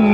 నా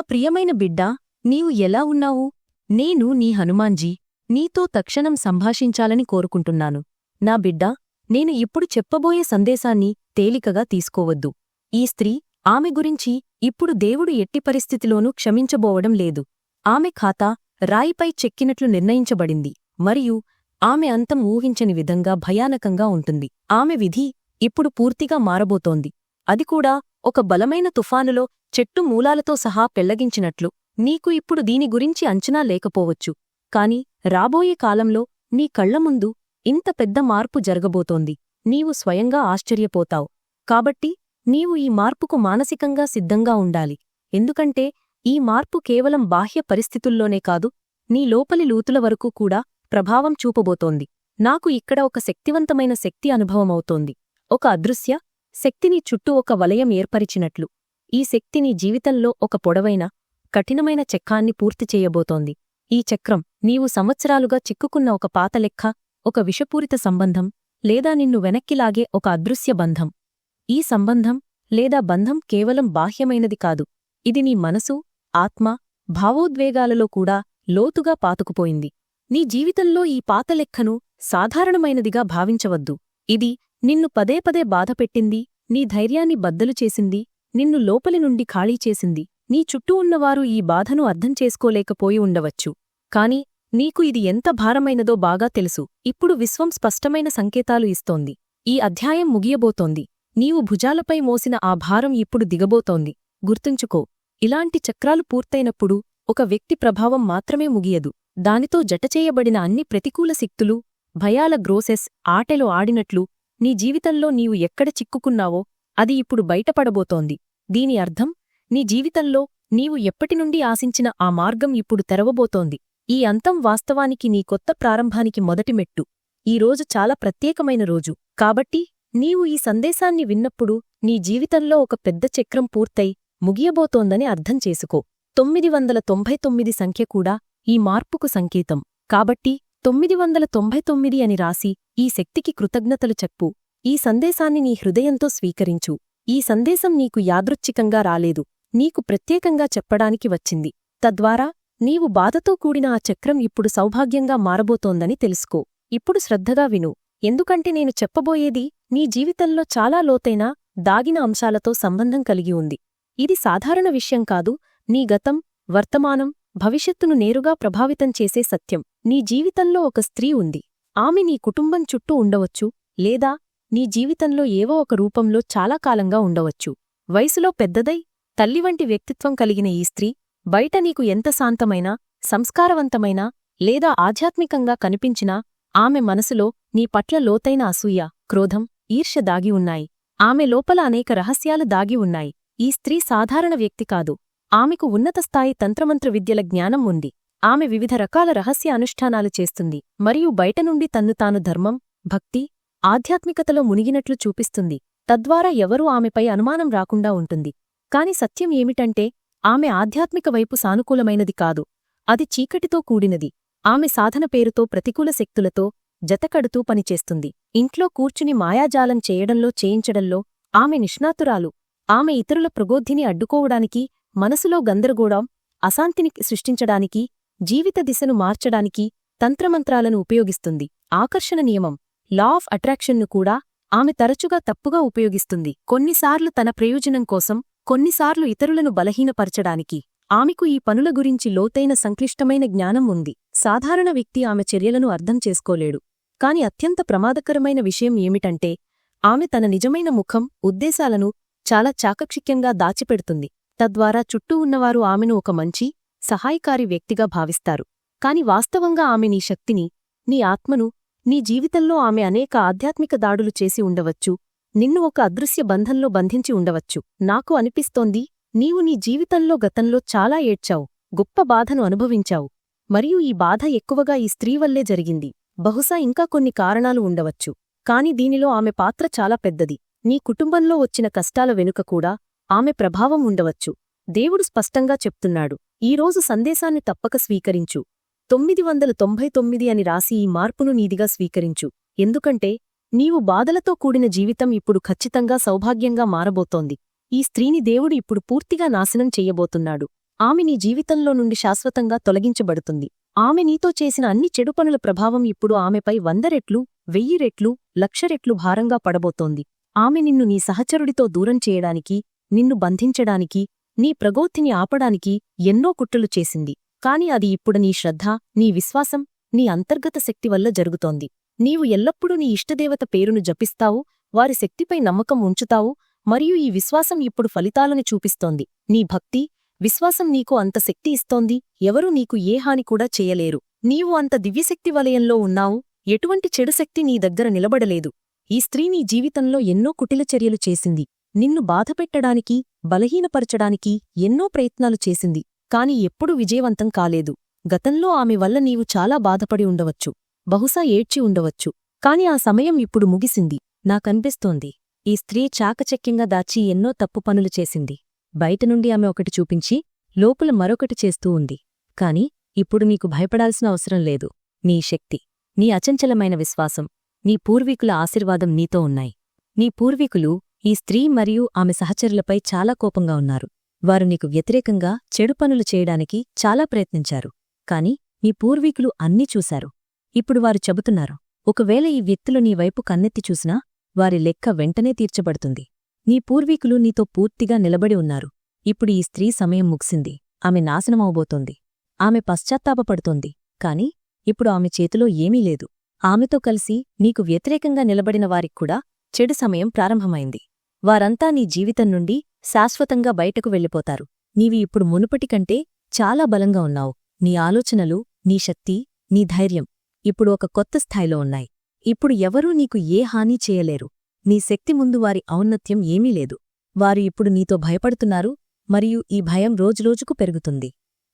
ప్రియమైన బిడ్డా నీవు ఎలా ఉన్నావు? నేను నీ హనుమాన్జీ నీతో తక్షణం సంభాషించాలని కోరుకుంటున్నాను. నా బిడ్డా నేను ఇప్పుడు చెప్పబోయే సందేశాన్ని తేలికగా తీసుకోవద్దు. ఈ స్త్రీ ఆమె గురించి ఇప్పుడు దేవుడు ఎట్టి పరిస్థితిలోనూ క్షమించబోవడం లేదు. ఆమె ఖాతా రాయిపై చెక్కినట్లు నిర్ణయించబడింది. మరియు ఆమె అంతం ఊహించని విధంగా భయానకంగా ఉంటుంది. ఆమె విధి ఇప్పుడు పూర్తిగా మారబోతోంది. అది కూడా ఒక బలమైన తుఫానులో చెట్టు మూలాలతో సహా పెళ్ళగించినట్లు. నీకు ఇప్పుడు దీని గురించి అంచనా లేకపోవచ్చు. కాని రాబోయే కాలంలో నీ కళ్ళముందు ఇంత పెద్ద మార్పు జరగబోతోంది. నీవు స్వయంగా ఆశ్చర్యపోతావు. కాబట్టి నీవు ఈ మార్పుకు మానసికంగా సిద్ధంగా ఉండాలి. ఎందుకంటే ఈ మార్పు కేవలం బాహ్య పరిస్థితుల్లోనే కాదు నీ లోపలి లూతుల వరకు కూడా ప్రభావం చూపబోతోంది. నాకు ఇక్కడ ఒక శక్తివంతమైన శక్తి అనుభవమవుతోంది. ఒక అదృశ్య శక్తిని చుట్టూ ఒక వలయం ఏర్పరిచినట్లు. ఈ శక్తి నీ జీవితంలో ఒక పొడవైన కఠినమైన చక్రాన్ని పూర్తి చేయబోతోంది. ఈ చక్రం నీవు సంవత్సరాలుగా చిక్కుకున్న ఒక పాత లెక్క ఒక విషపూరిత సంబంధం లేదా నిన్ను వెనక్కిలాగే ఒక అదృశ్య బంధం. ఈ సంబంధం లేదా బంధం కేవలం బాహ్యమైనది కాదు. ఇది నీ మనసు ఆత్మ భావోద్వేగాలలో కూడా లోతుగా పాతుకుపోయింది. నీ జీవితంలో ఈ పాత లెక్కను సాధారణమైనదిగా భావించవద్దు. ఇది నిన్ను పదే పదే బాధపెట్టింది నీ ధైర్యాన్ని బద్దలు చేసింది నిన్ను లోపలి నుండి ఖాళీ చేసింది. నీ చుట్టూ ఉన్నవారు ఈ బాధను అర్థం చేసుకోలేకపోయి ఉండవచ్చు. కాని నీకు ఇది ఎంత భారమైనదో బాగా తెలుసు. ఇప్పుడు విశ్వం స్పష్టమైన సంకేతాలు ఇస్తోంది. ఈ అధ్యాయం ముగియబోతోంది. నీవు భుజాలపై మోసిన ఆ భారం ఇప్పుడు దిగబోతోంది. గుర్తుంచుకో ఇలాంటి చక్రాలు పూర్తయినప్పుడు ఒక వ్యక్తి ప్రభావం మాత్రమే ముగియదు. దానితో జటచేయబడిన అన్ని ప్రతికూల శక్తులు భయాల గ్రోసెస్ ఆటెలు ఆడినట్లు నీ జీవితంలో నీవు ఎక్కడ చిక్కుకున్నావో అది ఇప్పుడు బయటపడబోతోంది. దీని అర్థం నీ జీవితంలో నీవు ఎప్పటినుండి ఆశించిన ఆ మార్గం ఇప్పుడు తెరవబోతోంది. ఈ అంతం వాస్తవానికి నీ కొత్త ప్రారంభానికి మొదటి మెట్టు. ఈ రోజు చాలా ప్రత్యేకమైన రోజు. కాబట్టి నీవు ఈ సందేశాన్ని విన్నప్పుడు నీ జీవితంలో ఒక పెద్ద చక్రం పూర్తయి ముగియబోతోందని అర్థం చేసుకో. తొమ్మిది వందల తొంభై తొమ్మిది సంఖ్య కూడా ఈ మార్పుకు సంకేతం. కాబట్టి తొమ్మిది వందల తొంభై తొమ్మిది అని రాసి ఈ శక్తికి కృతజ్ఞతలు చెప్పు. ఈ సందేశాన్ని నీ హృదయంతో స్వీకరించు. ఈ సందేశం నీకు యాదృచ్ఛికంగా రాలేదు. నీకు ప్రత్యేకంగా చెప్పడానికి వచ్చింది. తద్వారా నీవు బాధతో కూడిన ఆ చక్రం ఇప్పుడు సౌభాగ్యంగా మారబోతోందని తెలుసుకో. ఇప్పుడు శ్రద్ధగా విను. ఎందుకంటే నేను చెప్పబోయేది నీ జీవితంలో చాలా లోతైన దాగిన అంశాలతో సంబంధం కలిగి ఉంది. ఇది సాధారణ విషయం కాదు. నీ గతం వర్తమానం భవిష్యత్తును నేరుగా ప్రభావితం చేసే సత్యం. నీ జీవితంలో ఒక స్త్రీ ఉంది. ఆమె నీ కుటుంబం చుట్టూ ఉండవచ్చు లేదా నీ జీవితంలో ఏవో ఒక రూపంలో చాలా కాలంగా ఉండవచ్చు. వయసులో పెద్దదై తల్లి వంటి వ్యక్తిత్వం కలిగిన ఈ స్త్రీ బయట నీకు ఎంత శాంతమైనా సంస్కారవంతమైనా లేదా ఆధ్యాత్మికంగా కనిపించినా ఆమె మనసులో నీ పట్ల లోతైన అసూయ క్రోధం ఈర్ష్య దాగి ఉన్నాయి. ఆమె లోపల అనేక రహస్యాలు దాగి ఉన్నాయి. ఈ స్త్రీ సాధారణ వ్యక్తి కాదు. ఆమెకు ఉన్నతస్థాయి తంత్రమంత్ర విద్యల జ్ఞానం ఉంది. ఆమె వివిధ రకాల రహస్య అనుష్ఠానాలు చేస్తుంది మరియు బయట నుండి తన్ను తాను ధర్మం భక్తి ఆధ్యాత్మికతలో మునిగినట్లు చూపిస్తుంది. తద్వారా ఎవరూ ఆమెపై అనుమానం రాకుండా ఉంటుంది. కాని సత్యం ఏమిటంటే ఆమె ఆధ్యాత్మిక వైపు సానుకూలమైనది కాదు. అది చీకటితో కూడినది. ఆమె సాధన పేరుతో ప్రతికూల శక్తులతో జతకడుతూ పనిచేస్తుంది. ఇంట్లో కూర్చుని మాయాజాలం చేయడంలో చేయించడంలో ఆమె నిష్ణాతురాలు. ఆమె ఇతరుల ప్రగోద్ధిని అడ్డుకోవడానికి మనసులో గందరగోళం అశాంతిని సృష్టించడానికి జీవిత దిశను మార్చడానికి తంత్రమంత్రాలను ఉపయోగిస్తుంది. ఆకర్షణ నియమం లా ఆఫ్ అట్రాక్షన్ను కూడా ఆమె తరచుగా తప్పుగా ఉపయోగిస్తుంది. కొన్నిసార్లు తన ప్రయోజనం కోసం కొన్నిసార్లు ఇతరులను బలహీనపరచడానికి ఆమెకు ఈ పనుల గురించి లోతైన సంక్లిష్టమైన జ్ఞానం ఉంది. సాధారణ వ్యక్తి ఆమె చర్యలను అర్థం చేసుకోలేడు. కాని అత్యంత ప్రమాదకరమైన విషయం ఏమిటంటే ఆమె తన నిజమైన ముఖం ఉద్దేశాలను చాలా చాకక్షిక్యంగా దాచిపెడుతుంది. తద్వారా చుట్టూ ఉన్నవారు ఆమెను ఒక మంచి సహాయకారి వ్యక్తిగా భావిస్తారు. కాని వాస్తవంగా ఆమె నీ శక్తిని నీ ఆత్మను నీ జీవితంలో ఆమె అనేక ఆధ్యాత్మిక దాడులు చేసి ఉండవచ్చు. నిన్ను ఒక అదృశ్య బంధంలో బంధించి ఉండవచ్చు. నాకు అనిపిస్తోంది నీవు నీ జీవితంలో గతంలో చాలా ఏడ్చావు గొప్ప బాధను అనుభవించావు. మరియు ఈ బాధ ఎక్కువగా ఈ స్త్రీ వల్లే జరిగింది. బహుశా ఇంకా కొన్ని కారణాలు ఉండవచ్చు. కాని దీనిలో ఆమె పాత్ర చాలా పెద్దది. నీ కుటుంబంలో వచ్చిన కష్టాల వెనుక కూడా ఆమె ప్రభావం ఉండవచ్చు. దేవుడు స్పష్టంగా చెప్తున్నాడు. ఈరోజు సందేశాన్ని తప్పక స్వీకరించు. తొమ్మిది వందల తొంభై తొమ్మిది అని రాసి ఈ మార్పును నీదిగా స్వీకరించు. ఎందుకంటే నీవు బాధలతో కూడిన జీవితం ఇప్పుడు ఖచ్చితంగా సౌభాగ్యంగా మారబోతోంది. ఈ స్త్రీని దేవుడు ఇప్పుడు పూర్తిగా నాశనం చెయ్యబోతున్నాడు ఆమె నీ జీవితంలో నుండి శాశ్వతంగా తొలగించబడుతుంది. ఆమె నీతో చేసిన అన్ని చెడు పనుల ప్రభావం ఇప్పుడు ఆమెపై వంద రెట్లు వెయ్యి రెట్లు లక్ష రెట్లు భారంగా పడబోతోంది. ఆమె నిన్ను నీ సహచరుడితో దూరం చేయడానికి నిన్ను బంధించడానికి నీ ప్రగోత్తిని ఆపడానికి ఎన్నో కుట్రలు చేసింది. కాని అది ఇప్పుడు నీ శ్రద్ధ నీ విశ్వాసం నీ అంతర్గత శక్తి వల్ల జరుగుతోంది. నీవు ఎల్లప్పుడూ నీ ఇష్టదేవత పేరును జపిస్తావు వారి శక్తిపై నమ్మకం ఉంచుతావు మరియు ఈ విశ్వాసం ఇప్పుడు ఫలితాలను చూపిస్తోంది. నీ భక్తి విశ్వాసం నీకు అంత శక్తి ఇస్తోంది ఎవరూ నీకు ఏ హాని కూడా చేయలేరు. నీవు అంత దివ్యశక్తి వలయంలో ఉన్నావు ఎటువంటి చెడు శక్తి నీ దగ్గర నిలబడలేదు. ఈ స్త్రీ నీ జీవితంలో ఎన్నో కుటిల చర్యలు చేసింది. నిన్ను బాధపెట్టడానికి బలహీనపరచడానికి ఎన్నో ప్రయత్నాలు చేసింది. కాని ఎప్పుడూ విజయవంతం కాలేదు. గతంలో ఆమె వల్ల నీవు చాలా బాధపడి ఉండవచ్చు. బహుశా ఏడ్చి ఉండవచ్చు. కాని ఆ సమయం ఇప్పుడు ముగిసింది. నాకనిపిస్తోంది. ఈ స్త్రీ చాకచక్యంగా దాచి ఎన్నో తప్పు పనులు చేసింది. బయట నుండి ఆమె ఒకటి చూపించి లోపల మరొకటి చేస్తూ ఉంది. కాని ఇప్పుడు నీకు భయపడాల్సిన అవసరం లేదు. నీ శక్తి నీ అచంచలమైన విశ్వాసం. నీ పూర్వీకుల ఆశీర్వాదం నీతో ఉన్నాయి. నీ పూర్వీకులు ఈ స్త్రీ మరియు ఆమె సహచరులపై చాలా కోపంగా ఉన్నారు. వారు నీకు వ్యతిరేకంగా చెడు పనులు చేయడానికి చాలా ప్రయత్నించారు. కాని నీ పూర్వీకులు అన్నీ చూశారు. ఇప్పుడు వారు చెబుతున్నారు ఒకవేళ ఈ వ్యక్తులు నీ వైపు కన్నెత్తి చూసినా వారి లెక్క వెంటనే తీర్చబడుతుంది. నీ పూర్వీకులు నీతో పూర్తిగా నిలబడి ఉన్నారు. ఇప్పుడు ఈ స్త్రీ సమయం ముగిసింది. ఆమె నాశనమవబోతోంది ఆమె పశ్చాత్తాపపడుతోంది. కాని ఇప్పుడు ఆమె చేతిలో ఏమీ లేదు. ఆమెతో కలిసి నీకు వ్యతిరేకంగా నిలబడిన వారిక్కూడా చెడు సమయం ప్రారంభమైంది. వారంతా నీ జీవితం నుండి శాశ్వతంగా బయటకు వెళ్ళిపోతారు. నీవి ఇప్పుడు మునుపటి కంటే చాలా బలంగా ఉన్నావు. నీ ఆలోచనలు నీ శక్తి నీ ధైర్యం ఇప్పుడు ఒక కొత్త స్థాయిలో ఉన్నాయి. ఇప్పుడు ఎవరూ నీకు ఏ హాని చేయలేరు. నీ శక్తి ముందు వారి ఔన్నత్యం ఏమీ లేదు. వారు ఇప్పుడు నీతో భయపడుతున్నారు మరియు ఈ భయం రోజురోజుకు పెరుగుతుంది.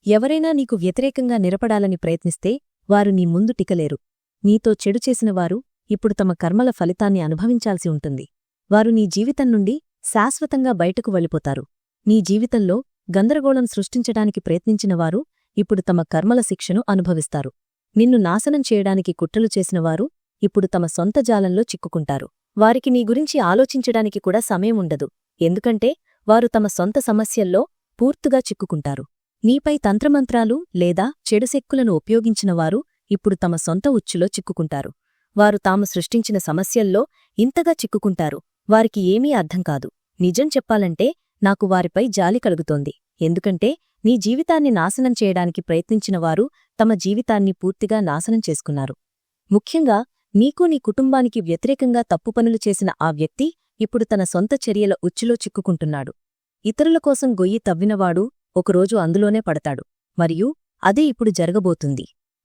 ఎవరైనా నీకు వ్యతిరేకంగా నిరపడాలని ప్రయత్నిస్తే వారు నీ ముందు టికలేరు. నీతో చెడు చేసినవారు ఇప్పుడు తమ కర్మల ఫలితాన్ని అనుభవించాల్సి ఉంటుంది. వారు నీ జీవితం నుండి శాశ్వతంగా బయటకు వెళ్ళిపోతారు. నీ జీవితంలో గందరగోళం సృష్టించడానికి ప్రయత్నించినవారు ఇప్పుడు తమ కర్మల శిక్షను అనుభవిస్తారు. నిన్ను నాశనం చేయడానికి కుట్రలు చేసినవారు ఇప్పుడు తమ సొంత జాలంలో చిక్కుకుంటారు. వారికి నీ గురించి ఆలోచించడానికి కూడా సమయం ఉండదు. ఎందుకంటే వారు తమ సొంత సమస్యల్లో పూర్తుగా చిక్కుకుంటారు. నీపై తంత్రమంత్రాలు లేదా చెడుశెక్కులను ఉపయోగించినవారు ఇప్పుడు తమ సొంత ఉచ్చులో చిక్కుకుంటారు. వారు తాము సృష్టించిన సమస్యల్లో ఇంతగా చిక్కుకుంటారు. వారికి ఏమీ అర్థం కాదు. నిజం చెప్పాలంటే నాకు వారిపై జాలి కలుగుతోంది. ఎందుకంటే నీ జీవితాన్ని నాశనం చేయడానికి ప్రయత్నించినవారు తమ జీవితాన్ని పూర్తిగా నాశనం చేసుకున్నారు. ముఖ్యంగా నీకు నీ కుటుంబానికి వ్యతిరేకంగా తప్పు పనులు చేసిన ఆ వ్యక్తి ఇప్పుడు తన సొంత చర్యల ఉచ్చులో చిక్కుకుంటున్నాడు. ఇతరుల కోసం గొయ్యి తవ్వినవాడు ఒకరోజు అందులోనే పడతాడు. మరియు అదే ఇప్పుడు జరగబోతుంది.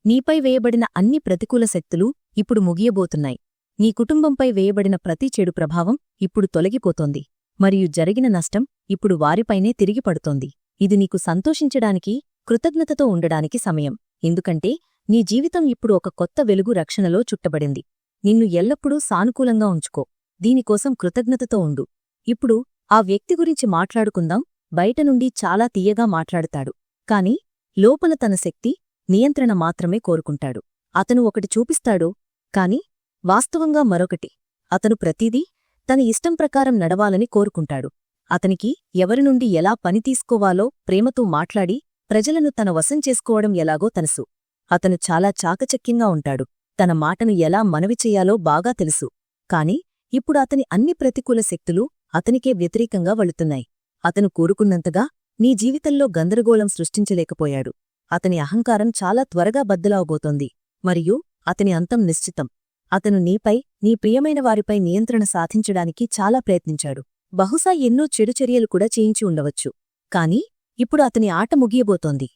నీపై వేయబడిన అన్ని ప్రతికూల శక్తులు ఇప్పుడు ముగియబోతున్నాయి. నీ కుటుంబంపై వేయబడిన ప్రతి చెడు ప్రభావం ఇప్పుడు తొలగిపోతోంది. మరియు జరిగిన నష్టం ఇప్పుడు వారిపైనే తిరిగి పడుతోంది. ఇది నీకు సంతోషించడానికి కృతజ్ఞతతో ఉండడానికి సమయం. ఎందుకంటే నీ జీవితం ఇప్పుడు ఒక కొత్త వెలుగు రక్షణలో చుట్టబడింది. నిన్ను ఎల్లప్పుడూ సానుకూలంగా ఉంచుకో. దీనికోసం కృతజ్ఞతతో ఉండు. ఇప్పుడు ఆ వ్యక్తి గురించి మాట్లాడుకుందాం. బయట నుండి చాలా తీయగా మాట్లాడతాడు. కాని లోపల తన శక్తి నియంత్రణ మాత్రమే కోరుకుంటాడు. అతను ఒకటి చూపిస్తాడు కాని వాస్తవంగా మరొకటి. అతను ప్రతిదీ తన ఇష్టం ప్రకారం నడవాలని కోరుకుంటాడు. అతనికి ఎవరి నుండి ఎలా పని తీసుకోవాలో ప్రేమతో మాట్లాడి ప్రజలను తన వశం చేసుకోవడం ఎలాగో తెలుసు అతను చాలా చాకచక్యంగా ఉంటాడు. తన మాటను ఎలా మనవి చెయ్యాలో బాగా తెలుసు. కాని ఇప్పుడు అతని అన్ని ప్రతికూల శక్తులు అతనికే వ్యతిరేకంగా వళుతున్నాయి. అతను కోరుకున్నంతగా నీ జీవితంలో గందరగోళం సృష్టించలేకపోయాడు. అతని అహంకారం చాలా త్వరగా బద్దలవబోతోంది. మరియు అతని అంతం నిశ్చితం. అతను నీపై నీ ప్రియమైన వారిపై నియంత్రణ సాధించడానికి చాలా ప్రయత్నించాడు. బహుశా ఎన్నో చెడు చర్యలు కూడా చేయించి ఉండవచ్చు. కాని ఇప్పుడు అతని ఆట ముగియబోతోంది.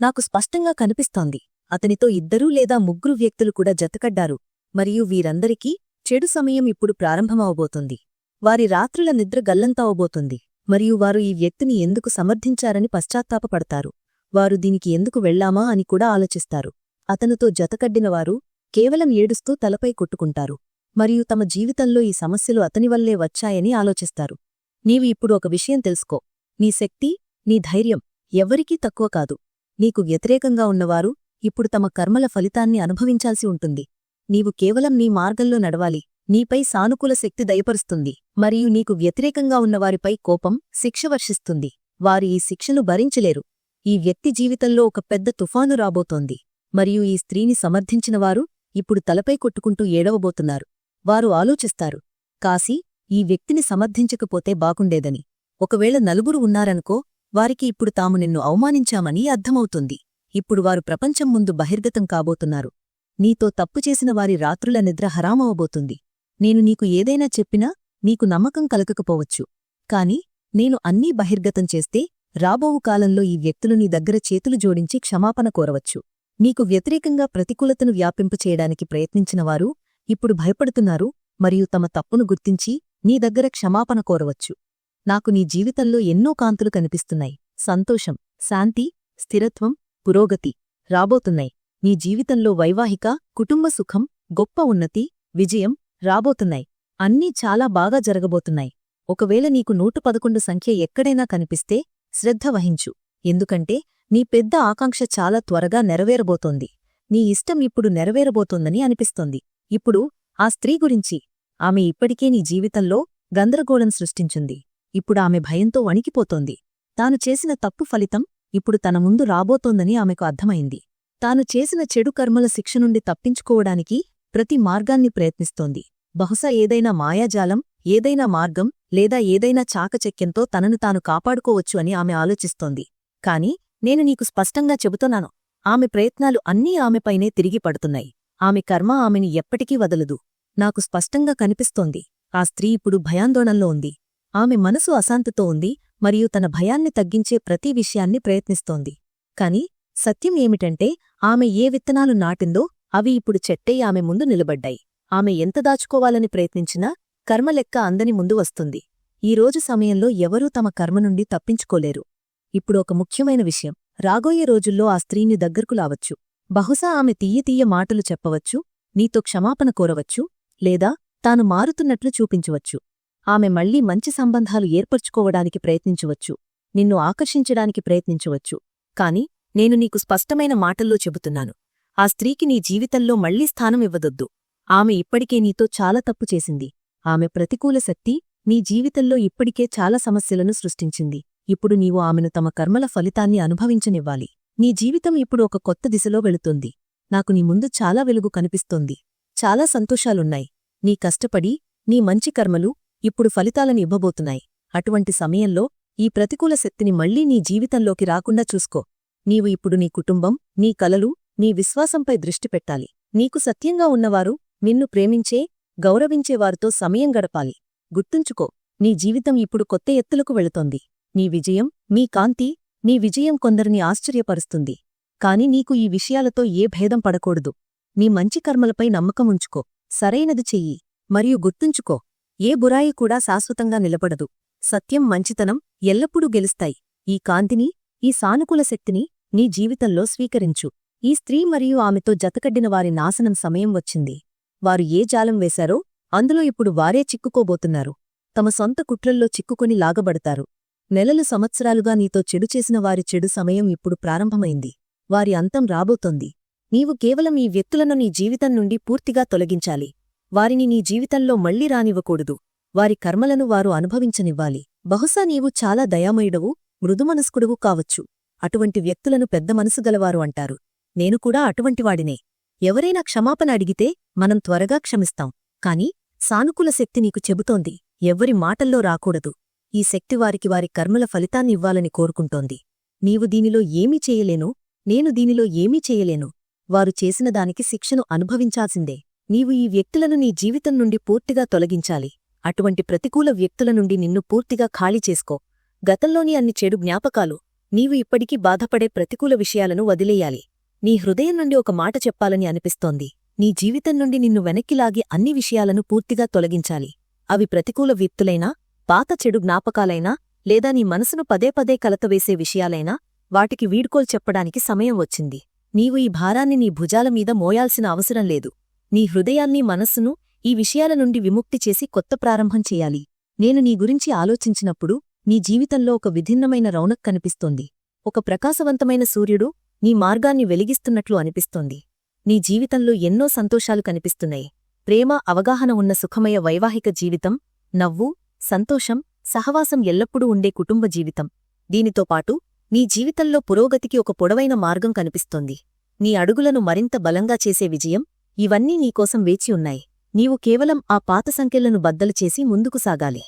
నాకు స్పష్టంగా కనిపిస్తోంది. అతనితో ఇద్దరూ లేదా ముగ్గురు వ్యక్తులు కూడా జతకడ్డారు. మరియు వీరందరికీ చెడు సమయం ఇప్పుడు ప్రారంభమవబోతుంది. వారి రాత్రుల నిద్ర గల్లంతవబోతుంది. మరియు వారు ఈ వ్యక్తిని ఎందుకు సమర్థించారని పశ్చాత్తాపపడతారు. వారు దీనికి ఎందుకు వెళ్ళామా అని కూడా ఆలోచిస్తారు. అతనుతో జతకడ్డినవారు కేవలం ఏడుస్తూ తలపై కొట్టుకుంటారు. మరియు తమ జీవితంలో ఈ సమస్యలు అతని వల్లే వచ్చాయని ఆలోచిస్తారు. నీవు ఇప్పుడు ఒక విషయం తెలుసుకో. నీ శక్తి నీ ధైర్యం ఎవ్వరికీ తక్కువ కాదు. నీకు వ్యతిరేకంగా ఉన్నవారు ఇప్పుడు తమ కర్మల ఫలితాన్ని అనుభవించాల్సి ఉంటుంది. నీవు కేవలం నీ మార్గంలో నడవాలి. నీపై సానుకూల శక్తి దయపరుస్తుంది. మరియు నీకు వ్యతిరేకంగా ఉన్నవారిపై కోపం శిక్ష వర్షిస్తుంది. వారు ఈ శిక్షను భరించలేరు. ఈ వ్యక్తి జీవితంలో ఒక పెద్ద తుఫాను రాబోతోంది. మరియు ఈ స్త్రీని సమర్థించినవారు ఇప్పుడు తలపై కొట్టుకుంటూ ఏడవబోతున్నారు. వారు ఆలోచిస్తారు కాసి ఈ వ్యక్తిని సమర్థించకపోతే బాగుండేదని. ఒకవేళ నలుగురు ఉన్నారనుకో వారికి ఇప్పుడు తాము నిన్ను అవమానించామని అర్థమవుతుంది. ఇప్పుడు వారు ప్రపంచం ముందు బహిర్గతం కాబోతున్నారు. నీతో తప్పు చేసిన వారి రాత్రుల నిద్ర హరామవబోతుంది. నేను నీకు ఏదైనా చెప్పినా నీకు నమ్మకం కలగకపోవచ్చు. కాని నేను అన్నీ బహిర్గతం చేస్తే రాబోవు కాలంలో ఈ వ్యక్తులు నీ దగ్గర చేతులు జోడించి క్షమాపణ కోరవచ్చు. నీకు వ్యతిరేకంగా ప్రతికూలతను వ్యాపింపచేయడానికి ప్రయత్నించినవారు ఇప్పుడు భయపడుతున్నారు మరియు తమ తప్పును గుర్తించి నీ దగ్గర క్షమాపణ కోరవచ్చు. నాకు నీ జీవితంలో ఎన్నో కాంతులు కనిపిస్తున్నాయి. సంతోషం శాంతి స్థిరత్వం పురోగతి రాబోతున్నాయి. నీ జీవితంలో వైవాహిక కుటుంబ సుఖం గొప్ప ఉన్నతి విజయం రాబోతున్నాయి. అన్నీ చాలా బాగా జరగబోతున్నాయి. ఒకవేళ నీకు నూట పదకొండు సంఖ్య ఎక్కడైనా కనిపిస్తే శ్రద్ధ వహించు. ఎందుకంటే నీ పెద్ద ఆకాంక్ష చాలా త్వరగా నెరవేరబోతోంది. నీ ఇష్టం ఇప్పుడు నెరవేరబోతోందని అనిపిస్తోంది. ఇప్పుడు ఆ స్త్రీ గురించి. ఆమె ఇప్పటికే నీ జీవితంలో గందరగోళం సృష్టించింది. ఇప్పుడు ఆమె భయంతో వణికిపోతోంది. తాను చేసిన తప్పు ఫలితం ఇప్పుడు తన ముందు రాబోతోందని ఆమెకు అర్థమైంది. తాను చేసిన చెడు కర్మల శిక్ష నుండి తప్పించుకోవడానికి ప్రతి మార్గాన్ని ప్రయత్నిస్తోంది. బహుశా ఏదైనా మాయాజాలం ఏదైనా మార్గం లేదా ఏదైనా చాకచక్యంతో తనను తాను కాపాడుకోవచ్చు అని ఆమె ఆలోచిస్తోంది. కాని నేను నీకు స్పష్టంగా చెబుతున్నాను ఆమె ప్రయత్నాలు అన్నీ ఆమెపైనే తిరిగి పడుతున్నాయి. ఆమె కర్మ ఆమెని ఎప్పటికీ వదలదు. నాకు స్పష్టంగా కనిపిస్తోంది ఆ స్త్రీ ఇప్పుడు భయాందోళనలో ఉంది. ఆమె మనసు అశాంతితో ఉంది మరియు తన భయాన్ని తగ్గించే ప్రతి విషయాన్ని ప్రయత్నిస్తోంది. కాని సత్యం ఏమిటంటే ఆమె ఏ విత్తనాలు నాటిందో అవి ఇప్పుడు చెట్టై ఆమె ముందు నిలబడ్డాయి. ఆమె ఎంత దాచుకోవాలని ప్రయత్నించినా కర్మలెక్క అందని ముందు వస్తుంది. ఈరోజు సమయంలో ఎవరూ తమ కర్మ నుండి తప్పించుకోలేరు. ఇప్పుడు ఒక ముఖ్యమైన విషయం. రాగోయే రోజుల్లో ఆ స్త్రీని దగ్గరకు లావచ్చు. బహుశా ఆమె తీయ తీయ మాటలు చెప్పవచ్చు నీతో క్షమాపణ కోరవచ్చు లేదా తాను మారుతున్నట్లు చూపించవచ్చు. ఆమె మళ్ళీ మంచి సంబంధాలు ఏర్పరచుకోవడానికి ప్రయత్నించవచ్చు నిన్ను ఆకర్షించడానికి ప్రయత్నించవచ్చు. కాని నేను నీకు స్పష్టమైన మాటల్లో చెబుతున్నాను. ఆ స్త్రీకి నీ జీవితంలో మళ్ళీ స్థానం ఇవ్వదొద్దు. ఆమె ఇప్పటికే నీతో చాలా తప్పు చేసింది. ఆమె ప్రతికూల శక్తి నీ జీవితంలో ఇప్పటికే చాలా సమస్యలను సృష్టించింది. ఇప్పుడు నీవు ఆమెను తమ కర్మల ఫలితాన్ని అనుభవించనివ్వాలి. నీ జీవితం ఇప్పుడు ఒక కొత్త దిశలో వెళుతుంది. నాకు నీ ముందు చాలా వెలుగు కనిపిస్తోంది. చాలా సంతోషాలున్నాయి. నీ కష్టపడి నీ మంచి కర్మలు ఇప్పుడు ఫలితాలను ఇవ్వబోతున్నాయి. అటువంటి సమయంలో ఈ ప్రతికూల శక్తిని మళ్ళీ నీ జీవితంలోకి రాకుండా చూసుకో. నీవు ఇప్పుడు నీ కుటుంబం నీ కలలు నీ విశ్వాసంపై దృష్టి పెట్టాలి. నీకు సత్యంగా ఉన్నవారు నిన్ను ప్రేమించే గౌరవించేవారితో సమయం గడపాలి. గుర్తుంచుకో నీ జీవితం ఇప్పుడు కొత్త ఎత్తులకు వెళుతోంది. నీ విజయం మీ కాంతి నీ విజయం కొందరిని ఆశ్చర్యపరుస్తుంది. కాని నీకు ఈ విషయాలతో ఏ భేదం పడకూడదు. నీ మంచి కర్మలపై నమ్మకం ఉంచుకో. సరైనది చెయ్యి. మరియు గుర్తుంచుకో ఏ బురాయి కూడా శాశ్వతంగా నిలబడదు. సత్యం మంచితనం ఎల్లప్పుడూ గెలుస్తాయి. ఈ కాంతిని ఈ సానుకూల శక్తిని నీ జీవితంలో స్వీకరించు. ఈ స్త్రీ మరియు ఆమెతో జతకడ్డిన వారి నాశనం సమయం వచ్చింది. వారు ఏ జాలం వేశారో అందులో ఇప్పుడు వారే చిక్కుకోబోతున్నారు. తమ సొంత కుట్రల్లో చిక్కుకొని లాగబడతారు. నెలలు సంవత్సరాలుగా నీతో చెడు చేసిన వారి చెడు సమయం ఇప్పుడు ప్రారంభమైంది. వారి అంతం రాబోతోంది. నీవు కేవలం ఈ వ్యక్తులను నీ జీవితం నుండి పూర్తిగా తొలగించాలి. వారిని నీ జీవితంలో మళ్ళీ రానివ్వకూడదు. వారి కర్మలను వారు అనుభవించనివ్వాలి. బహుశా నీవు చాలా దయామయుడవు మృదుమనస్కుడువు కావచ్చు. అటువంటి వ్యక్తులను పెద్ద మనసు గలవారు అంటారు. నేను కూడా అటువంటివాడినే ఎవరైనా క్షమాపణ అడిగితే మనం త్వరగా క్షమిస్తాం. కాని సానుకూల శక్తి నీకు చెబుతోంది. ఎవ్వరి మాటల్లో రాకూడదు. ఈ శక్తి వారికి వారి కర్మల ఫలితాన్నివ్వాలని కోరుకుంటోంది. నీవు దీనిలో ఏమీ చేయలేను. నేను దీనిలో ఏమీ చేయలేను. వారు చేసిన దానికి శిక్షను అనుభవించాల్సిందే. నీవు ఈ వ్యక్తులను నీ జీవితం నుండి పూర్తిగా తొలగించాలి. అటువంటి ప్రతికూల వ్యక్తుల నుండి నిన్ను పూర్తిగా ఖాళీ చేసుకో. గతంలోని అన్ని చెడు జ్ఞాపకాలు నీవు ఇప్పటికీ బాధపడే ప్రతికూల విషయాలను వదిలేయాలి. నీ హృదయం నుండి ఒక మాట చెప్పాలని అనిపిస్తోంది. నీ జీవితం నుండి నిన్ను వెనక్కిలాగి అన్ని విషయాలను పూర్తిగా తొలగించాలి. అవి ప్రతికూల వ్యక్తులైనా పాత చెడు జ్ఞాపకాలైనా లేదా నీ మనసును పదే పదే కలతవేసే విషయాలైనా వాటికి వీడ్కోలు చెప్పడానికి సమయం వచ్చింది. నీవు ఈ భారాన్ని నీ భుజాల మీద మోయాల్సిన అవసరం లేదు. నీ హృదయాన్ని మనస్సును ఈ విషయాల నుండి విముక్తి చేసి కొత్త ప్రారంభం చెయ్యాలి నేను నీ గురించి ఆలోచించినప్పుడు నీ జీవితంలో ఒక విభిన్నమైన రౌనక్ కనిపిస్తోంది. ఒక ప్రకాశవంతమైన సూర్యుడు నీ మార్గాన్ని వెలిగిస్తున్నట్లు అనిపిస్తోంది. నీ జీవితంలో ఎన్నో సంతోషాలు కనిపిస్తున్నాయి. ప్రేమ అవగాహన ఉన్న సుఖమయ వైవాహిక జీవితం నవ్వు సంతోషం సహవాసం ఎల్లప్పుడూ ఉండే కుటుంబ జీవితం. దీనితో పాటు నీ జీవితంలో పురోగతికి ఒక పొడవైన మార్గం కనిపిస్తోంది. నీ అడుగులను మరింత బలంగా చేసే విజయం ఇవన్నీ నీకోసం వేచి ఉన్నాయి. నీవు కేవలం ఆ పాత సంఖ్యలను బద్దలు చేసి ముందుకు సాగాలి.